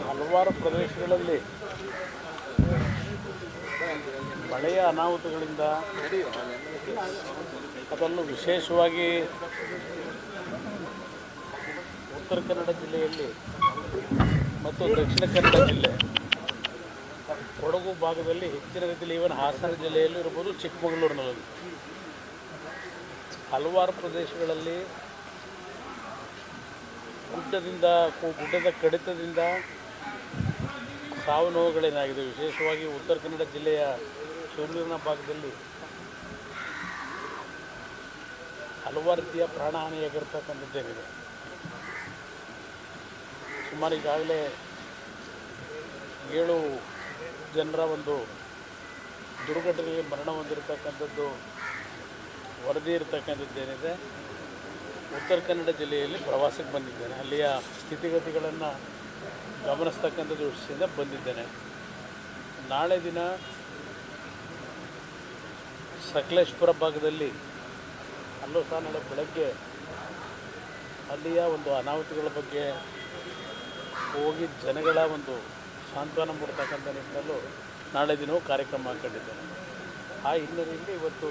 ಹಲವಾರು ಪ್ರದೇಶಗಳಲ್ಲಿ ಮಳೆಯ ಅನಾಹುತಗಳಿಂದ ಅದರಲ್ಲೂ ವಿಶೇಷವಾಗಿ ಉತ್ತರ ಕನ್ನಡ ಜಿಲ್ಲೆಯಲ್ಲಿ ಮತ್ತು ದಕ್ಷಿಣ ಕನ್ನಡ ಜಿಲ್ಲೆ, ಕೊಡಗು ಭಾಗದಲ್ಲಿ ಹೆಚ್ಚಿನ ರೀತಿಯಲ್ಲಿ ಇವನ್ ಹಾಸನ ಜಿಲ್ಲೆಯಲ್ಲಿ ಇರ್ಬೋದು ಚಿಕ್ಕಮಗಳೂರಿನಲ್ಲಿ ಹಲವಾರು ಪ್ರದೇಶಗಳಲ್ಲಿ ಗುಡ್ಡದಿಂದ ಗುಡ್ಡದ ಕಡಿತದಿಂದ ಸಾವು ನೋವುಗಳೇನಾಗಿದೆ? ವಿಶೇಷವಾಗಿ ಉತ್ತರ ಕನ್ನಡ ಜಿಲ್ಲೆಯ ಶಿವಮೂರಿನ ಭಾಗದಲ್ಲಿ ಹಲವಾರು ರೀತಿಯ ಪ್ರಾಣಹಾನಿಯಾಗಿರ್ತಕ್ಕಂಥದ್ದೇನಿದೆ ಸುಮಾರು ಈಗಾಗಲೇ ಏಳು ಜನರ ಒಂದು ದುರ್ಘಟನೆಗೆ ಮರಣ ಹೊಂದಿರತಕ್ಕಂಥದ್ದು ವರದಿ ಇರತಕ್ಕಂಥದ್ದೇನಿದೆ. ಉತ್ತರ ಕನ್ನಡ ಜಿಲ್ಲೆಯಲ್ಲಿ ಪ್ರವಾಸಕ್ಕೆ ಬಂದಿದ್ದೇನೆ. ಅಲ್ಲಿಯ ಸ್ಥಿತಿಗತಿಗಳನ್ನು ಗಮನಿಸ್ತಕ್ಕಂಥ ದೃಷ್ಟಿಯಿಂದ ಬಂದಿದ್ದೇನೆ. ನಾಳೆ ದಿನ ಸಕಲೇಶ್ಪುರ ಭಾಗದಲ್ಲಿ ಅಲ್ಲೂ ಸಹ ನಾಳೆ ಬೆಳಗ್ಗೆ ಅಲ್ಲಿಯ ಒಂದು ಅನಾಹುತಗಳ ಬಗ್ಗೆ ಹೋಗಿ ಜನಗಳ ಒಂದು ಸಾಂತ್ವನ ಮೂಡ್ತಕ್ಕಂಥ ನಿಟ್ಟಿನಲ್ಲೂ ನಾಳೆ ದಿನವೂ ಕಾರ್ಯಕ್ರಮ ಹಾಕೊಂಡಿದ್ದೇನೆ ಆ ಹಿನ್ನೆಲೆಯಲ್ಲಿ ಇವತ್ತು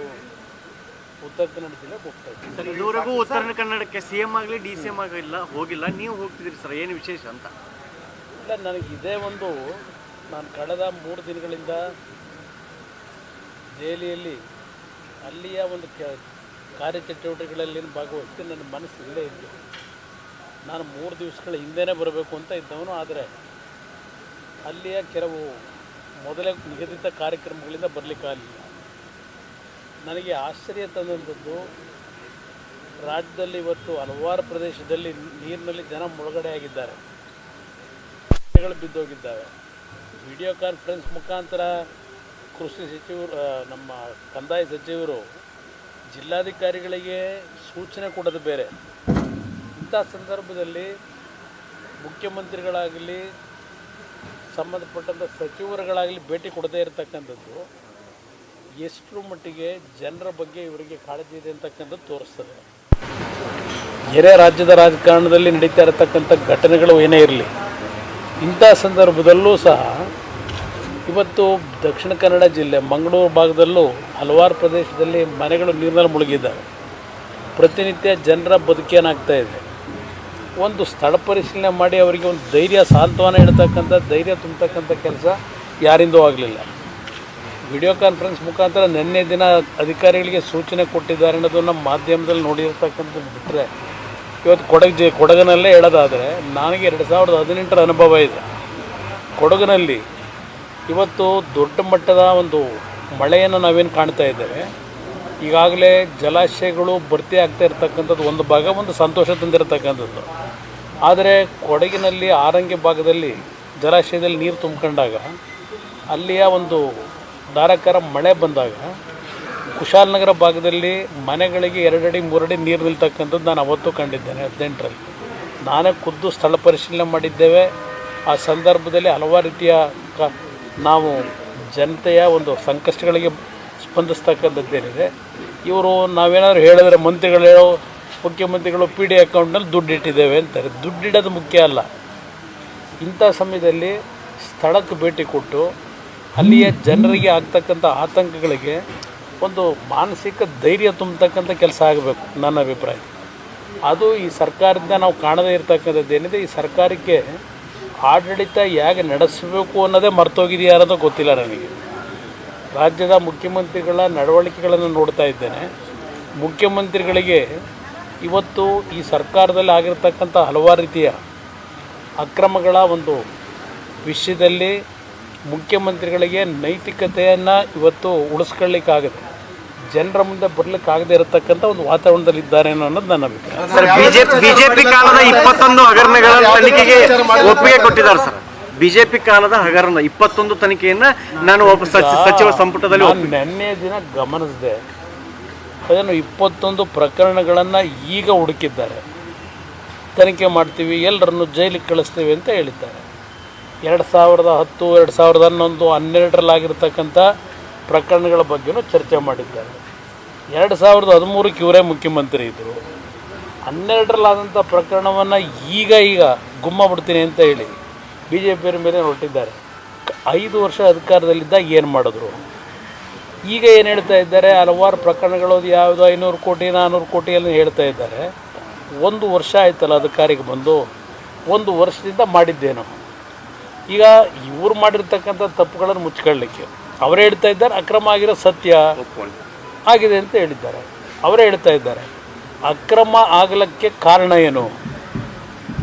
ಉತ್ತರ ಕನ್ನಡ ಜಿಲ್ಲೆ ಹೋಗ್ತಾ ಇದ್ದೀನಿ ಸರ್ ಇದುವರೆಗೂ ಉತ್ತರ ಕನ್ನಡಕ್ಕೆ ಸಿ ಎಂ ಆಗಲಿ ಡಿ ಸಿ ಎಂ ಆಗಿಲ್ಲ ಹೋಗಿಲ್ಲ. ನೀವು ಹೋಗ್ತಿದ್ದೀರಿ ಸರ್ ಏನು ವಿಶೇಷ ಅಂತ? ಇಲ್ಲ ನನಗೆ ಇದೇ ಒಂದು ನಾನು ಕಳೆದ ಮೂರು ದಿನಗಳಿಂದ ದೆಹಲಿಯಲ್ಲಿ ಅಲ್ಲಿಯ ಒಂದು ಕೆ ಕಾರ್ಯಚಟುವಟಿಕೆಗಳಲ್ಲಿ ಭಾಗವಹಿಸಿ ನನ್ನ ಮನಸ್ಸು ಇಲ್ಲೇ ಇದ್ದು ನಾನು ಮೂರು ದಿವಸಗಳ ಹಿಂದೆನೇ ಬರಬೇಕು ಅಂತ ಇದ್ದವನು ಆದರೆ ಅಲ್ಲಿಯ ಕೆಲವು ಮೊದಲೇ ನಿಗದಿತ ಕಾರ್ಯಕ್ರಮಗಳಿಂದ ಬರಲಿಕ್ಕಾಗಲಿಲ್ಲ ನನಗೆ ಆಶ್ಚರ್ಯ ತಂದಂಥದ್ದು, ರಾಜ್ಯದಲ್ಲಿ ಇವತ್ತು ಹಲವಾರು ಪ್ರದೇಶದಲ್ಲಿ ನೀರಿನಲ್ಲಿ ಜನ ಮುಳುಗಡೆ ಆಗಿದ್ದಾರೆ ಬಿದ್ದೋಗಿದ್ದಾವೆ. ವಿಡಿಯೋ ಕಾನ್ಫರೆನ್ಸ್ ಮುಖಾಂತರ ಕೃಷಿ ಸಚಿವರು ನಮ್ಮ ಕಂದಾಯ ಸಚಿವರು, ಜಿಲ್ಲಾಧಿಕಾರಿಗಳಿಗೆ ಸೂಚನೆ ಕೊಡೋದು ಬೇರೆ. ಇಂಥ ಸಂದರ್ಭದಲ್ಲಿ ಮುಖ್ಯಮಂತ್ರಿಗಳಾಗಲಿ, ಸಂಬಂಧಪಟ್ಟಂಥ ಸಚಿವರುಗಳಾಗಲಿ ಭೇಟಿ ಕೊಡದೇ ಇರತಕ್ಕಂಥದ್ದು ಎಷ್ಟರ ಮಟ್ಟಿಗೆ ಜನರ ಬಗ್ಗೆ ಇವರಿಗೆ ಕಾಳಜಿ ಇದೆ ಅಂತಕ್ಕಂಥದ್ದು ತೋರಿಸ್ತದೆ. ಬೇರೆ ರಾಜ್ಯದ ರಾಜಕಾರಣದಲ್ಲಿ ನಡೀತಾ ಇರತಕ್ಕಂಥ ಘಟನೆಗಳು ಏನೇ ಇರಲಿ, ಇಂಥ ಸಂದರ್ಭದಲ್ಲೂ ಸಹ ಇವತ್ತು ದಕ್ಷಿಣ ಕನ್ನಡ ಜಿಲ್ಲೆ ಮಂಗಳೂರು ಭಾಗದಲ್ಲೂ ಹಲವಾರು ಪ್ರದೇಶದಲ್ಲಿ ಮನೆಗಳು ನೀರಿನಲ್ಲಿ ಮುಳುಗಿದ್ದಾವೆ ಪ್ರತಿನಿತ್ಯ ಜನರ ಬದುಕೇನಾಗ್ತಾ ಇದೆ. ಒಂದು ಸ್ಥಳ ಪರಿಶೀಲನೆ ಮಾಡಿ ಅವರಿಗೆ ಒಂದು ಧೈರ್ಯ, ಸಾಂತ್ವನ ಇಡ್ತಕ್ಕಂಥ ಧೈರ್ಯ ತುಂಬತಕ್ಕಂಥ ಕೆಲಸ ಯಾರಿಂದೂ ಆಗಲಿಲ್ಲ. ವಿಡಿಯೋ ಕಾನ್ಫರೆನ್ಸ್ ಮುಖಾಂತರ ನಿನ್ನೆ ದಿನ ಅಧಿಕಾರಿಗಳಿಗೆ ಸೂಚನೆ ಕೊಟ್ಟಿದ್ದಾರೆ ಅನ್ನೋದು ನಮ್ಮ ಮಾಧ್ಯಮದಲ್ಲಿ ನೋಡಿರ್ತಕ್ಕಂಥದ್ದು ಬಿಟ್ಟರೆ ಇವತ್ತು ಕೊಡಗು ಜಿ, ಕೊಡಗಿನಲ್ಲೇ ಹೇಳೋದಾದರೆ ನನಗೆ ಎರಡು ಸಾವಿರದ ಹದಿನೆಂಟರ ಅನುಭವ ಇದೆ. ಕೊಡಗಿನಲ್ಲಿ ಇವತ್ತು ದೊಡ್ಡ ಮಟ್ಟದ ಒಂದು ಮಳೆಯನ್ನು ನಾವೇನು ಕಾಣ್ತಾ ಇದ್ದೇವೆ. ಈಗಾಗಲೇ ಜಲಾಶಯಗಳು ಭರ್ತಿ ಆಗ್ತಾ ಇರ್ತಕ್ಕಂಥದ್ದು ಒಂದು ಭಾಗ, ಒಂದು ಸಂತೋಷ ತಂದಿರತಕ್ಕಂಥದ್ದು. ಆದರೆ ಕೊಡಗಿನಲ್ಲಿ ಆರಂಗಿ ಭಾಗದಲ್ಲಿ ಜಲಾಶಯದಲ್ಲಿ ನೀರು ತುಂಬಿಕೊಂಡಾಗ ಅಲ್ಲಿಯ ಒಂದು ಧಾರಾಕಾರ ಮಳೆ ಬಂದಾಗ ಕುಶಾಲನಗರ ಭಾಗದಲ್ಲಿ ಮನೆಗಳಿಗೆ ಎರಡಡಿ, ಮೂರಡಿ ನೀರು ನಿಲ್ತಕ್ಕಂಥದ್ದು ನಾನು ಅವತ್ತು ಕಂಡಿದ್ದೇನೆ, ಹದಿನೆಂಟರಲ್ಲಿ. ನಾನೇ ಖುದ್ದು ಸ್ಥಳ ಪರಿಶೀಲನೆ ಮಾಡಿದ್ದೇವೆ. ಆ ಸಂದರ್ಭದಲ್ಲಿ ಹಲವಾರು ರೀತಿಯ ಕ, ನಾವು ಜನತೆಯ ಒಂದು ಸಂಕಷ್ಟಗಳಿಗೆ ಸ್ಪಂದಿಸ್ತಕ್ಕಂಥದ್ದೇನಿದೆ ಇವರು ನಾವೇನಾದರೂ ಹೇಳಿದ್ರೆ ಮಂತ್ರಿಗಳು ಮುಖ್ಯಮಂತ್ರಿಗಳು ಪಿ ಡಿ ಅಕೌಂಟ್ನಲ್ಲಿ ದುಡ್ಡು ಇಟ್ಟಿದ್ದೇವೆ ಅಂತಾರೆ. ದುಡ್ಡಿಡೋದು ಮುಖ್ಯ ಅಲ್ಲ. ಇಂಥ ಸಮಯದಲ್ಲಿ ಸ್ಥಳಕ್ಕೆ ಭೇಟಿ ಕೊಟ್ಟು ಅಲ್ಲಿಯ ಜನರಿಗೆ ಆಗ್ತಕ್ಕಂಥ ಆತಂಕಗಳಿಗೆ ಒಂದು ಮಾನಸಿಕ ಧೈರ್ಯ ತುಂಬತಕ್ಕಂಥ ಕೆಲಸ ಆಗಬೇಕು, ನನ್ನ ಅಭಿಪ್ರಾಯ. ಅದು ಈ ಸರ್ಕಾರದಿಂದ ನಾವು ಕಾಣದೇ ಇರತಕ್ಕಂಥದ್ದು ಏನಿದೆ, ಈ ಸರ್ಕಾರಕ್ಕೆ ಆಡಳಿತ ಹೇಗೆ ನಡೆಸಬೇಕು ಅನ್ನೋದೇ ಮರ್ತೋಗಿದೆಯಾ ಅನ್ನೋದು ಗೊತ್ತಿಲ್ಲ ನನಗೆ. ರಾಜ್ಯದ ಮುಖ್ಯಮಂತ್ರಿಗಳ ನಡವಳಿಕೆಗಳನ್ನು ನೋಡ್ತಾ ಇದ್ದೇನೆ. ಮುಖ್ಯಮಂತ್ರಿಗಳಿಗೆ ಇವತ್ತು ಈ ಸರ್ಕಾರದಲ್ಲಿ ಆಗಿರ್ತಕ್ಕಂಥ ಹಲವಾರು ರೀತಿಯ ಅಕ್ರಮಗಳ ಒಂದು ವಿಷಯದಲ್ಲಿ ಮುಖ್ಯಮಂತ್ರಿಗಳಿಗೆ ನೈತಿಕತೆಯನ್ನು ಇವತ್ತು ಉಳಿಸ್ಕೊಳ್ಳಿಕ್ಕಾಗುತ್ತೆ. ಜನರ ಮುಂದೆ ಬರ್ಲಿಕ್ಕಾಗದೇ ಇರತಕ್ಕಂಥ ಒಂದು ವಾತಾವರಣದಲ್ಲಿ ಇದ್ದಾರೆ ಅನ್ನೋದು ನನ್ನ ಅಭಿಪ್ರಾಯ. ಸರ್ ಬಿಜೆಪಿ ಕಾಲದ ಇಪ್ಪತ್ತೊಂದು ಹಗರಣಗಳ ತನಿಖೆಗೆ ಒಪ್ಪಿಗೆ ಕೊಟ್ಟಿದ್ದಾರೆ ಸರ್. ಬಿಜೆಪಿ ಕಾಲದ ಹಗರಣ ಇಪ್ಪತ್ತೊಂದು ತನಿಖೆಯನ್ನ ನಾನು ಒಬ್ಬ ಸಚಿ- ಸಚಿವ ಸಂಪುಟದಲ್ಲಿ ನಾನು ನಿನ್ನೆ ದಿನ ಗಮನಿಸಿದೆ. ಅದನ್ನು ಇಪ್ಪತ್ತೊಂದು ಪ್ರಕರಣಗಳನ್ನು ಈಗ ಹುಡುಕಿದ್ದಾರೆ. ತನಿಖೆ ಮಾಡ್ತೀವಿ ಎಲ್ಲರನ್ನು ಜೈಲಿಗೆ ಕಳಿಸ್ತೀವಿ ಅಂತ ಹೇಳಿದ್ದಾರೆ. ಎರಡು ಸಾವಿರದ ಹತ್ತು, ಎರಡು ಸಾವಿರದ ಹನ್ನೊಂದು ಹನ್ನೆರಡರಲ್ಲಾಗಿರ್ತಕ್ಕಂಥ ಪ್ರಕರಣಗಳ ಬಗ್ಗೆನೂ ಚರ್ಚೆ ಮಾಡಿದ್ದಾರೆ. ಎರಡು ಸಾವಿರದ ಹದಿಮೂರಕ್ಕೆ ಇವರೇ ಮುಖ್ಯಮಂತ್ರಿ ಇದ್ದರು ಹನ್ನೆರಡರಲ್ಲಾದಂಥ ಪ್ರಕರಣವನ್ನು ಈಗ ಈಗ ಗುಮ್ಮ ಬಿಡ್ತೀನಿ ಅಂತ ಹೇಳಿ ಬಿ ಜೆ ಪಿಯರ ಮೇಲೆ ಹೊರಟಿದ್ದಾರೆ. ಐದು ವರ್ಷ ಅಧಿಕಾರದಲ್ಲಿದ್ದಾಗ ಏನು ಮಾಡಿದ್ರು? ಈಗ ಏನು ಹೇಳ್ತಾ ಇದ್ದಾರೆ? ಹಲವಾರು ಪ್ರಕರಣಗಳು ಯಾವುದು? ಐನೂರು ಕೋಟಿ ನಾನ್ನೂರು ಕೋಟಿ ಎಲ್ಲ ಹೇಳ್ತಾ ಇದ್ದಾರೆ. ಒಂದು ವರ್ಷ ಆಯ್ತಲ್ಲ ಅಧಿಕಾರಿಗೆ ಬಂದು? ಒಂದು ವರ್ಷದಿಂದ ಮಾಡಿದ್ದೇನು? ಈಗ ಇವ್ರು ಮಾಡಿರ್ತಕ್ಕಂಥ ತಪ್ಪುಗಳನ್ನು ಮುಚ್ಕೊಳ್ಳಿಕ್ಕೆ. ಅವರೇ ಹೇಳ್ತಾ ಇದ್ದಾರೆ, ಅಕ್ರಮ ಆಗಿರೋ ಸತ್ಯ ಆಗಿದೆ ಅಂತ ಹೇಳಿದ್ದಾರೆ. ಅವರೇ ಹೇಳ್ತಾ ಇದ್ದಾರೆ. ಅಕ್ರಮ ಆಗಲಿಕ್ಕೆ ಕಾರಣ ಏನು?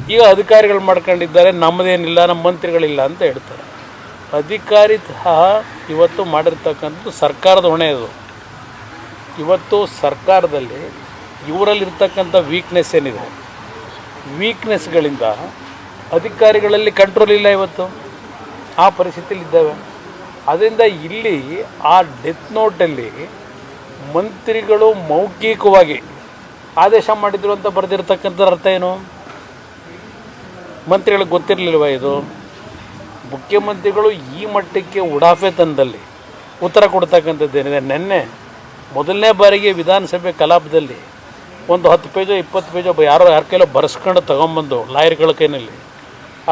ಈಗ ಅಧಿಕಾರಿಗಳು ಮಾಡ್ಕೊಂಡಿದ್ದಾರೆ, ನಮ್ಮದೇನಿಲ್ಲ, ನಮ್ಮ ಮಂತ್ರಿಗಳಿಲ್ಲ ಅಂತ ಹೇಳ್ತಾರೆ. ಅಧಿಕಾರಿ ಸಹ ಇವತ್ತು ಮಾಡಿರ್ತಕ್ಕಂಥದ್ದು ಸರ್ಕಾರದ ಹೊಣೆ ಅದು. ಇವತ್ತು ಸರ್ಕಾರದಲ್ಲಿ ಇವರಲ್ಲಿರ್ತಕ್ಕಂಥ ವೀಕ್ನೆಸ್ ಏನಿದೆ? ವೀಕ್ನೆಸ್ಗಳಿಂದ ಅಧಿಕಾರಿಗಳಲ್ಲಿ ಕಂಟ್ರೋಲ್ ಇಲ್ಲ ಇವತ್ತು. ಆ ಪರಿಸ್ಥಿತಿಯಲ್ಲಿ ಇದ್ದಾವೆ. ಅದರಿಂದ ಇಲ್ಲಿ ಆ ಡೆತ್ ನೋಟಲ್ಲಿ ಮಂತ್ರಿಗಳು ಮೌಖಿಕವಾಗಿ ಆದೇಶ ಮಾಡಿದ್ರು ಅಂತ ಬರೆದಿರ್ತಕ್ಕಂಥ ಅರ್ಥ ಏನು? ಮಂತ್ರಿಗಳಿಗೆ ಗೊತ್ತಿರಲಿಲ್ವ ಇದು? ಮುಖ್ಯಮಂತ್ರಿಗಳು ಈ ಮಟ್ಟಕ್ಕೆ ಉಡಾಫೆ ತಂದಲ್ಲಿ ಉತ್ತರ ಕೊಡ್ತಕ್ಕಂಥದ್ದೇನಿದೆ ನಿನ್ನೆ ಮೊದಲನೇ ಬಾರಿಗೆ ವಿಧಾನಸಭೆ ಕಲಾಪದಲ್ಲಿ ಒಂದು ಹತ್ತು ಪೇಜೋ ಇಪ್ಪತ್ತು ಪೇಜೋ ಯಾರೋ ಯಾರ ಕೈಲೋ ಬರ್ಸ್ಕೊಂಡು ತಗೊಂಬಂದು ಲಾಯರ್ಗಳ ಕೈನಲ್ಲಿ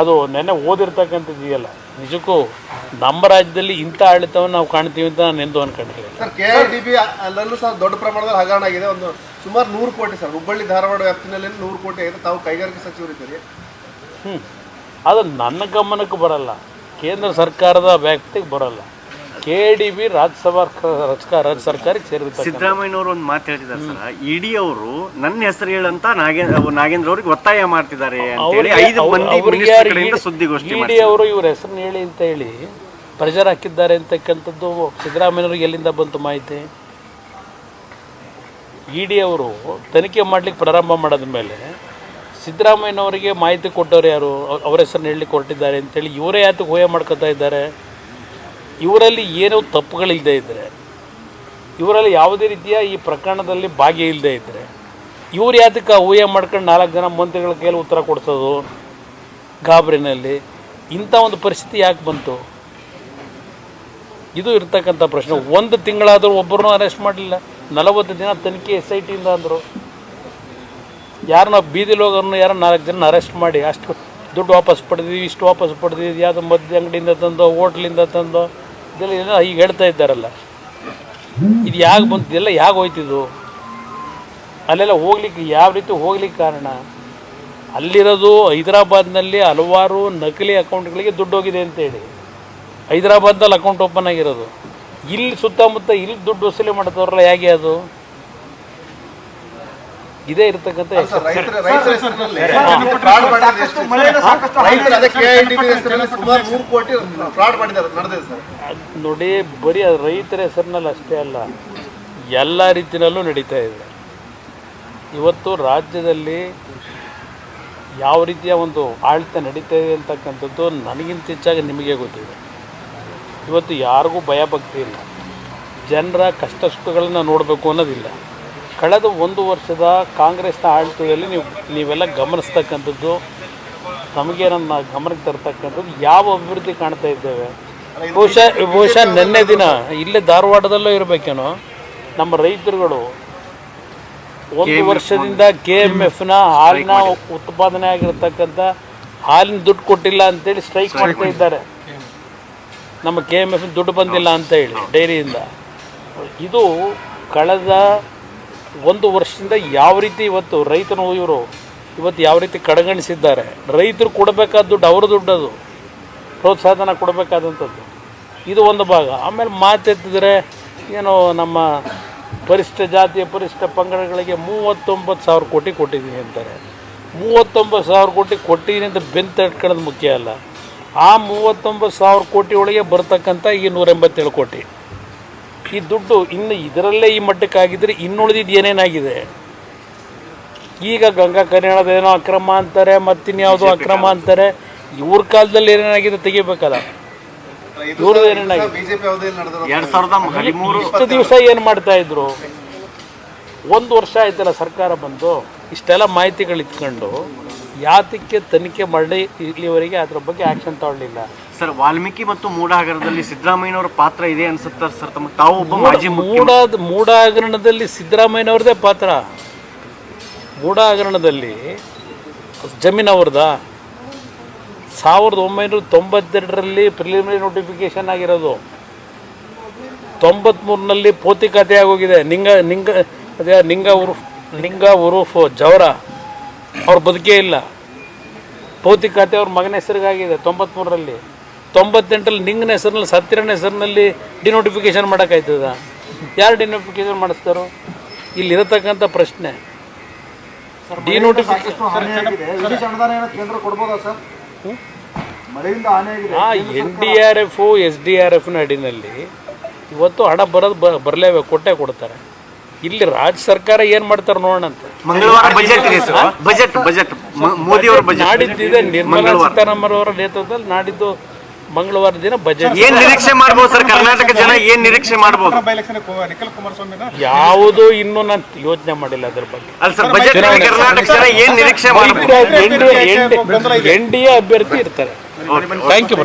ಅದು ನೆನ್ನೆ ಓದಿರ್ತಕ್ಕಂಥದ್ದು ಇದೆಯಲ್ಲ. ನಿಜಕ್ಕೂ ನಮ್ಮ ರಾಜ್ಯದಲ್ಲಿ ಇಂಥ ಆಡಳಿತವನ್ನು ನಾವು ಕಾಣ್ತೀವಿ ಅಂತ ನಾನು ಎಂದು ಅನ್ಕೊಂಡಿರಲಿಲ್ಲ sir K I D B ಅಲ್ಲೂ ಸಹ ದೊಡ್ಡ ಪ್ರಮಾಣದಲ್ಲಿ ಹಗರಣ ಆಗಿದೆ. ಒಂದು ಸುಮಾರು ನೂರು ಕೋಟಿ ಸರ್. ಹುಬ್ಬಳ್ಳಿ ಧಾರವಾಡ ವ್ಯಾಪ್ತಿನಲ್ಲಿ ನೂರು ಕೋಟಿ ಆಗಿದೆ. ತಾವು ಕೈಗಾರಿಕೆ ಸಚಿವರಿದ್ದೀರಿ ಹ್ಞೂ ಅದು ನನ್ನ ಗಮನಕ್ಕೆ ಬರಲ್ಲ. ಕೇಂದ್ರ ಸರ್ಕಾರದ ವ್ಯಾಪ್ತಿಗೆ ಬರಲ್ಲ. ಕೆ ಡಿ ಬಿ ರಾಜ್ಯಸಭಾ ರಾಜ್ಯ ಸರ್ಕಾರಕ್ಕೆ ಸೇರಿರ್ತಕ್ಕಂಥ ಸಿದ್ದರಾಮಯ್ಯನವರು ಒಂದು ಮಾತು ಹೇಳ್ತಿದ್ದಾರೆ ಸರ್. ಇಡಿ ಅವರು ನನ್ನ ಹೆಸರು ಹೇಳಂತ ನಾಗೇಂದ್ರ ನಾಗೇಂದ್ರ ಅವ್ರಿಗೆ ಒತ್ತಾಯ ಮಾಡ್ತಿದ್ದಾರೆ ಸುದ್ದಿಗೋಷ್ಠಿ ಇಡಿ ಅವರು ಇವ್ರ ಹೆಸರನ್ನ ಹೇಳಿ ಅಂತ ಹೇಳಿ ಪ್ರೆಷರ್ ಹಾಕಿದ್ದಾರೆ ಅಂತಕ್ಕಂಥದ್ದು ಸಿದ್ದರಾಮಯ್ಯವ್ರಿಗೆ ಎಲ್ಲಿಂದ ಬಂತು ಮಾಹಿತಿ? ಇಡಿ ಡಿ ಅವರು ತನಿಖೆ ಮಾಡ್ಲಿಕ್ಕೆ ಪ್ರಾರಂಭ ಮಾಡಿದ ಮೇಲೆ ಸಿದ್ದರಾಮಯ್ಯನವರಿಗೆ ಮಾಹಿತಿ ಕೊಟ್ಟವ್ರು ಯಾರು? ಅವ್ರ- ಅವ್ರ ಹೆಸರನ್ನ ಹೇಳಲಿಕ್ಕೆ ಹೊರಟಿದ್ದಾರೆ ಅಂತೇಳಿ ಇವರೇ ಯಾತಕ್ಕೆ ಹೋಯ ಮಾಡ್ಕೊತಾ ಇದ್ದಾರೆ? ಇವರಲ್ಲಿ ಏನೋ ತಪ್ಪುಗಳಿಲ್ಲದೆ ಇದ್ದರೆ ಇವರಲ್ಲಿ ಯಾವುದೇ ರೀತಿಯ ಈ ಪ್ರಕರಣದಲ್ಲಿ ಭಾಗಿ ಇಲ್ಲದೆ ಇದ್ದರೆ ಇವ್ರು ಯಾತಕ್ಕೆ ಊಹೆ ಮಾಡ್ಕೊಂಡು ನಾಲ್ಕು ಜನ ಮಂತ್ರಿಗಳ ಕೈಯಲ್ಲಿ ಉತ್ತರ ಕೊಡಿಸೋದು ಗಾಬರಿನಲ್ಲಿ, ಇಂಥ ಒಂದು ಪರಿಸ್ಥಿತಿ ಯಾಕೆ ಬಂತು? ಇದು ಇರ್ತಕ್ಕಂಥ ಪ್ರಶ್ನೆ. ಒಂದು ತಿಂಗಳಾದರೂ ಒಬ್ಬರನ್ನೂ ಅರೆಸ್ಟ್ ಮಾಡಲಿಲ್ಲ. ನಲವತ್ತು ದಿನ ತನಿಖೆ ಎಸ್ ಐ ಟಿಯಿಂದ ಅಂದರು. ಯಾರನ್ನ ಬೀದಿಲಿ ಹೋಗೋರ್ನ ಯಾರೋ ನಾಲ್ಕು ಜನ ಅರೆಸ್ಟ್ ಮಾಡಿ, ಅಷ್ಟು ದುಡ್ಡು ವಾಪಸ್ ಪಡೆದಿದ್ವಿ, ಇಷ್ಟು ವಾಪಸ್ ಪಡೆದಿದ್ವಿ ಯಾವುದೋ ಮದ್ಯ ಅಂಗಡಿಯಿಂದ ತಂದೋ, ಹೋಟ್ಲಿಂದ ತಂದೋ ಇದೆಲ್ಲ ಏನೋ ಈಗ ಹೇಳ್ತಾ ಇದ್ದಾರಲ್ಲ. ಇದು ಯಾಕೆ ಬಂತು? ಇದೆಲ್ಲ ಯಾಕೆ ಹೋಯ್ತಿದ್ದು? ಅಲ್ಲೆಲ್ಲ ಹೋಗ್ಲಿಕ್ಕೆ ಯಾವ ರೀತಿ ಹೋಗ್ಲಿಕ್ಕೆ ಕಾರಣ? ಅಲ್ಲಿರೋದು ಹೈದರಾಬಾದ್ನಲ್ಲಿ ಹಲವಾರು ನಕಲಿ ಅಕೌಂಟ್ಗಳಿಗೆ ದುಡ್ಡು ಹೋಗಿದೆ ಅಂತೇಳಿ. ಹೈದರಾಬಾದ್ನಲ್ಲಿ ಅಕೌಂಟ್ ಓಪನ್ ಆಗಿರೋದು. ಇಲ್ಲಿ ಸುತ್ತಮುತ್ತ ಇಲ್ಲಿ ದುಡ್ಡು ವಸೂಲಿ ಮಾಡ್ತಾರಲ್ಲ ಹೇಗೆ ಅದು? ಇದೇ ಇರ್ತಕ್ಕಂಥ ನೋಡಿ ಬರೀ ರೈತರ ಹೆಸರಿನಲ್ಲಿ ಅಷ್ಟೇ ಅಲ್ಲ ಎಲ್ಲ ರೀತಿಯಲ್ಲೂ ನಡೀತಾ ಇದೆ. ಇವತ್ತು ರಾಜ್ಯದಲ್ಲಿ ಯಾವ ರೀತಿಯ ಒಂದು ಆಡಳಿತ ನಡೀತಾ ಇದೆ ಅಂತಕ್ಕಂಥದ್ದು ನನಗಿಂತ ಹೆಚ್ಚಾಗಿ ನಿಮಗೆ ಗೊತ್ತಿದೆ. ಇವತ್ತು ಯಾರಿಗೂ ಭಯ ಭಕ್ತಿ ಇಲ್ಲ. ಜನರ ಕಷ್ಟ ಸುಖಗಳನ್ನು ನೋಡಬೇಕು ಅನ್ನೋದಿಲ್ಲ. ಕಳೆದ ಒಂದು ವರ್ಷದ ಕಾಂಗ್ರೆಸ್ನ ಆಡಳಿತದಲ್ಲಿ ನೀವು ನೀವೆಲ್ಲ ಗಮನಿಸ್ತಕ್ಕಂಥದ್ದು ನಮಗೆ ನನ್ನ ಗಮನಕ್ಕೆ ತರ್ತಕ್ಕಂಥದ್ದು ಯಾವ ಅಭಿವೃದ್ಧಿ ಕಾಣ್ತಾ ಇದ್ದೇವೆ? ಬಹುಶಃ ಬಹುಶಃ ನಿನ್ನೆ ದಿನ ಇಲ್ಲೇ ಧಾರವಾಡದಲ್ಲೂ ಇರಬೇಕೇನೋ? ನಮ್ಮ ರೈತರುಗಳು ಒಂದು ವರ್ಷದಿಂದ ಕೆ ಎಂ ಎಫ್ನ ಹಾಲಿನ ಉತ್ಪಾದನೆ ಆಗಿರತಕ್ಕಂಥ ಹಾಲಿನ ದುಡ್ಡು ಕೊಟ್ಟಿಲ್ಲ ಅಂತೇಳಿ ಸ್ಟ್ರೈಕ್ ಮಾಡ್ತಾ ಇದ್ದಾರೆ. ನಮ್ಮ ಕೆ ಎಂ ಎಫ್ ದುಡ್ಡು ಬಂದಿಲ್ಲ ಅಂತ ಹೇಳಿ ಡೈರಿಯಿಂದ. ಇದು ಕಳೆದ ಒಂದು ವರ್ಷದಿಂದ ಯಾವ ರೀತಿ ಇವತ್ತು ರೈತನು ಇವರು ಇವತ್ತು ಯಾವ ರೀತಿ ಕಡೆಗಣಿಸಿದ್ದಾರೆ? ರೈತರು ಕೊಡಬೇಕಾದ ದುಡ್ಡು, ಅವ್ರ ಅದು. ಪ್ರೋತ್ಸಾಹನ ಕೊಡಬೇಕಾದಂಥದ್ದು. ಇದು ಒಂದು ಭಾಗ. ಆಮೇಲೆ ಮಾತೆತ್ತಿದ್ರೆ ಏನೋ ನಮ್ಮ ಪರಿಷ್ಠ ಜಾತಿಯ ಪರಿಷ್ಠ ಪಂಗಡಗಳಿಗೆ ಮೂವತ್ತೊಂಬತ್ತು ಸಾವಿರ ಕೋಟಿ ಕೊಟ್ಟಿದ್ದೀನಿ ಅಂತಾರೆ. ಮೂವತ್ತೊಂಬತ್ತು ಸಾವಿರ ಕೋಟಿ ಕೊಟ್ಟಿದ್ದೀನಿ ಅಂತ ಬೆನ್ನು ತಟ್ಕೊಳ್ಳೋದು ಮುಖ್ಯ ಅಲ್ಲ. ಆ ಮೂವತ್ತೊಂಬತ್ತು ಸಾವಿರ ಕೋಟಿ ಒಳಗೆ ಬರ್ತಕ್ಕಂಥ ಈ ನೂರ ಎಂಬತ್ತೇಳು ಕೋಟಿ. ಈ ದುಡ್ಡು ಇನ್ನು ಇದರಲ್ಲೇ ಈ ಮಟ್ಟಕ್ಕಾಗಿದ್ದರೆ ಇನ್ನುಳಿದಿದ್ದು ಏನೇನಾಗಿದೆ? ಈಗ ಗಂಗಾ ಕಲ್ಯಾಣದೇನೋ ಅಕ್ರಮ ಅಂತಾರೆ ಮತ್ತಿನ್ಯಾವುದೋ ಅಕ್ರಮ ಅಂತಾರೆ. ಇವ್ರ ಕಾಲದಲ್ಲಿ ಏನೇನಾಗಿದೆ ತೆಗಿಬೇಕಲ್ಲ? ಇವ್ರದ್ದು ಏನೇನಾಗಿದೆ? ಇಷ್ಟು ದಿವಸ ಏನು ಮಾಡ್ತಾ ಇದ್ರು? ಒಂದು ವರ್ಷ ಆಯ್ತಲ್ಲ ಸರ್ಕಾರ ಬಂದು? ಇಷ್ಟೆಲ್ಲ ಮಾಹಿತಿಗಳು ಇಟ್ಕೊಂಡು ಯಾತಕ್ಕೆ ತನಿಖೆ ಮಾಡಿ ಇಲ್ಲಿವರೆಗೆ ಅದರ ಬಗ್ಗೆ ಆಕ್ಷನ್ ತಗೊಳ್ಳಿಲ್ಲ. ಸರ್ ವಾಲ್ಮೀಕಿ ಮತ್ತು ಮೂಡ ಹಗರದಲ್ಲಿ ಸಿದ್ದರಾಮಯ್ಯನವರ ಪಾತ್ರ ಇದೆ ಅನ್ಸುತ್ತೆ ಸರ್? ತಮ್ಮ ತಾವು ಒಬ್ಬ ಮಾಜಿ ಮೂಡ ಮೂಡ ಹಗರಣದಲ್ಲಿ ಸಿದ್ದರಾಮಯ್ಯನವ್ರದೇ ಪಾತ್ರ. ಮೂಡ ಜಮೀನ್ ಜಮೀನು ಅವ್ರದ್ದಾ ಸಾವಿರದ ಒಂಬೈನೂರ ತೊಂಬತ್ತೆರಡರಲ್ಲಿ ಪ್ರಿಲಿಮಿನರಿ ನೋಟಿಫಿಕೇಶನ್ ಆಗಿರೋದು. ತೊಂಬತ್ಮೂರಿನಲ್ಲಿ ಪೋತಿ ಖಾತೆ ಆಗೋಗಿದೆ ನಿಂಗ ನಿಂಗ ಅದೇ ನಿಂಗ ಉರುಫ್ ನಿಂಗ ಉರುಫ್ ಜವರ. ಅವ್ರ ಬದುಕೇ ಇಲ್ಲ. ಭೌತಿಕ ಖಾತೆ ಅವ್ರ ಮಗನ ಹೆಸರಿಗಾಗಿದೆ ತೊಂಬತ್ಮೂರರಲ್ಲಿ. ತೊಂಬತ್ತೆಂಟರಲ್ಲಿ ನಿಂಗನ ಹೆಸರಿನಲ್ಲಿ ಸತ್ತಿರನ ಹೆಸರಿನಲ್ಲಿ ಡಿನೋಟಿಫಿಕೇಶನ್ ಮಾಡೋಕ್ಕಾಯ್ತದ? ಯಾರು ಡಿನೋಟಿಫಿಕೇಶನ್ ಮಾಡಿಸ್ತಾರೋ? ಇಲ್ಲಿರತಕ್ಕಂಥ ಪ್ರಶ್ನೆ. N D R F S D R ಎಫ್ನ ಅಡಿನಲ್ಲಿ ಇವತ್ತು ಹಣ ಬರೋದು ಬರಲೇಬೇಕು ಕೊಟ್ಟೆ ಕೊಡ್ತಾರೆ. ಇಲ್ಲಿ ರಾಜ್ಯ ಸರ್ಕಾರ ಏನು ಮಾಡ್ತಾರೆ ನೋಡೋಣಂತೆ? ಮಂಗಳವಾರ ಬಜೆಟ್ ಇದೆ ಸರ್ ಬಜೆಟ್ ಬಜೆಟ್ ಮೋದಿ ಅವರ ಬಜೆಟ್ ನಾಡಿದ್ದಿದೆ ನಿರ್ಮಲಾ ಸೀತಾರಾಮನ್ ಅವರ ನೇತೃತ್ವದಲ್ಲಿ ನಾಡಿದ್ದು ಮಂಗಳವಾರ ದಿನ ಬಜೆಟ್ ಏನ್ ನಿರೀಕ್ಷೆ ಮಾಡಬಹುದು ಸರ್ ಕರ್ನಾಟಕ ಜನ ಏನ್ ನಿರೀಕ್ಷೆ ಮಾಡಬಹುದು ಯಾವುದೂ ಇನ್ನೂ ನಾನು ಯೋಚನೆ ಮಾಡಿಲ್ಲ ಅದ್ರ ಬಗ್ಗೆ ಅಲ್ಲ ಸರ್ ಬಜೆಟ್ ಕರ್ನಾಟಕ ಜನ ಏನ್ ನಿರೀಕ್ಷೆ ಮಾಡಬಹುದು ಎನ್ ಡಿ ಎ ಅಭ್ಯರ್ಥಿ ಇರ್ತಾರೆ ಥ್ಯಾಂಕ್ ಯು